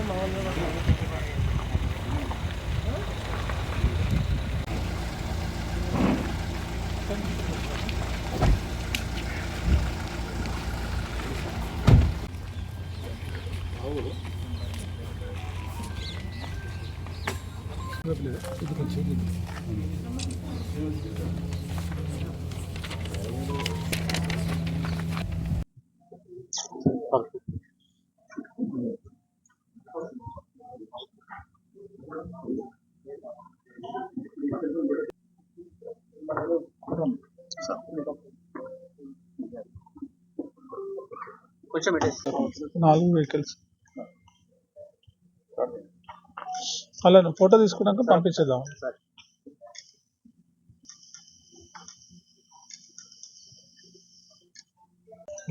한번 먹어보고 కొంచెం నాలుగు వెహికల్స్. అలా ఫోటో తీసుకున్నాక పంపించేద్దాం.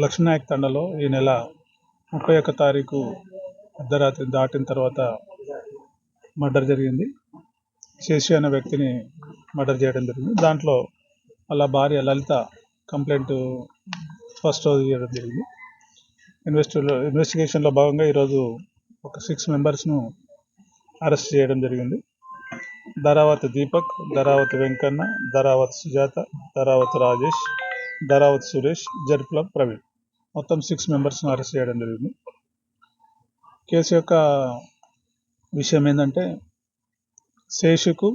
లక్ష్మీనాయక్ తండలో ఈ నెల ముప్పై ఒక్క తారీఖు అర్ధరాత్రి దాటిన తర్వాత మర్డర్ జరిగింది. శేషి అనే వ్యక్తిని మర్డర్ చేయడం జరిగింది. దాంట్లో వాళ్ళ భార్య లలిత కంప్లైంట్ ఫస్ట్ రోజు చేయడం జరిగింది. ఇన్వెస్టి ఇన్వెస్టిగేషన్లో భాగంగా ఈరోజు ఒక సిక్స్ మెంబర్స్ను అరెస్ట్ చేయడం జరిగింది. ధరావతి దీపక్ ధరావతి వెంకన్న ధరావతి సుజాత ధరావతి రాజేష్ ధరావతి సురేష్ జర్పుల ప్రవీణ్. మొత్తం సిక్స్ మెంబర్స్ను అరెస్ట్ చేయడం జరిగింది. కేసు యొక్క విషయం ఏంటంటే శేషుకు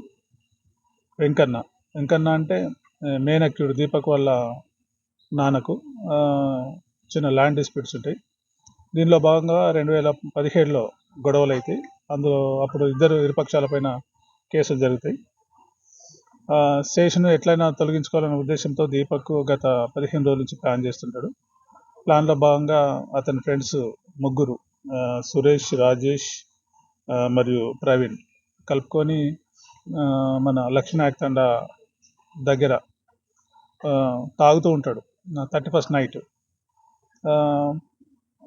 వెంకన్న. వెంకన్న అంటే మేనక్యుడు దీపక్ వాళ్ళ నాన్నకు చిన్న ల్యాండ్ డిస్ప్యూట్స్ ఉంటాయి. దీనిలో భాగంగా రెండు వేల పదిహేడులో గొడవలు అవుతాయి అందులో అప్పుడు ఇద్దరు ఇరుపక్షాల పైన కేసులు జరుగుతాయి. శేషును ఎట్లయినా తొలగించుకోవాలనే ఉద్దేశంతో దీపక్ గత పదిహేను రోజుల నుంచి ప్లాన్ చేస్తుంటాడు. ప్లాన్లో భాగంగా అతని ఫ్రెండ్స్ ముగ్గురు సురేష్ రాజేష్ మరియు ప్రవీణ్ కలుపుకొని మన లక్ష్మీనాయక్ తండ దగ్గర తాగుతూ ఉంటాడు థర్టీ ఫస్ట్ నైట్.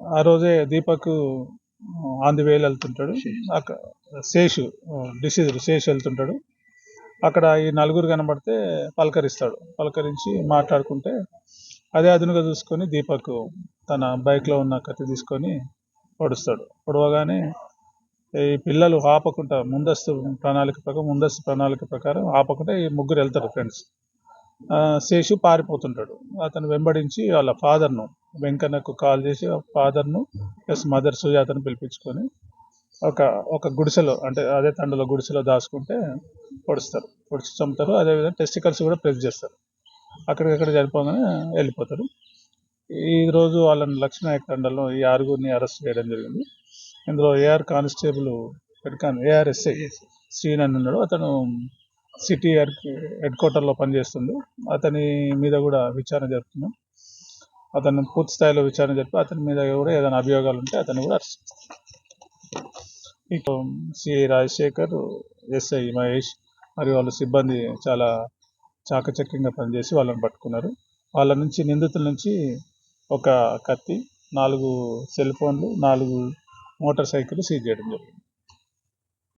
ఆ రోజే దీపక్ ఆన్ ది వేలు వెళ్తుంటాడు. అక్కడ శేషు డిసీజ్ శేషు వెళ్తుంటాడు. అక్కడ ఈ నలుగురు కనబడితే పలకరిస్తాడు. పలకరించి మాట్లాడుకుంటే అదే అదునుగా చూసుకొని దీపక్ తన బైక్లో ఉన్న కత్తి తీసుకొని పొడుస్తాడు. పొడవగానే ఈ పిల్లలు ఆపకుండా ముందస్తు ప్రణాళిక ప్రకారం ముందస్తు ప్రణాళిక ప్రకారం ఆపకుండా ఈ ముగ్గురు వెళ్తారు ఫ్రెండ్స్. శేషు పారిపోతుంటాడు. అతను వెంబడించి వాళ్ళ ఫాదర్ను వెంకన్నకు కాల్ చేసి ఫాదర్ను ప్లస్ మదర్ సుజాతను పిలిపించుకొని ఒక ఒక గుడిసెలో అంటే అదే తండలో గుడిసెలో దాచుకుంటే పొడుస్తారు. పొడిచి చంపుతారు. అదేవిధంగా టెస్టికల్స్ కూడా ప్రెస్ చేస్తారు. అక్కడికక్కడ చనిపోగానే వెళ్ళిపోతారు. ఈ రోజు వాళ్ళని లక్ష్మీనాయక్ తండలో ఈ ఆరుగురిని అరెస్ట్ చేయడం జరిగింది. ఇందులో AR constable head con ARSI శ్రీన్ అని ఉన్నాడు. అతను సిటీ హెడ్ క్వార్టర్లో పనిచేస్తుండు. అతని మీద కూడా విచారణ జరుపుతున్నాం. అతను పూర్తి స్థాయిలో విచారణ జరిపి అతని మీద కూడా ఏదైనా అభియోగాలు ఉంటే అతన్ని కూడా అరెస్ట్ ఇక సిఐ రాజశేఖర్ ఎస్ఐ మహేష్ మరియు వాళ్ళ సిబ్బంది చాలా చాకచక్యంగా పనిచేసి వాళ్ళని పట్టుకున్నారు. వాళ్ళ నుంచి నిందితుల నుంచి ఒక కత్తి నాలుగు సెల్ ఫోన్లు నాలుగు మోటార్ సైకిల్ సీజ్ చేయడం జరిగింది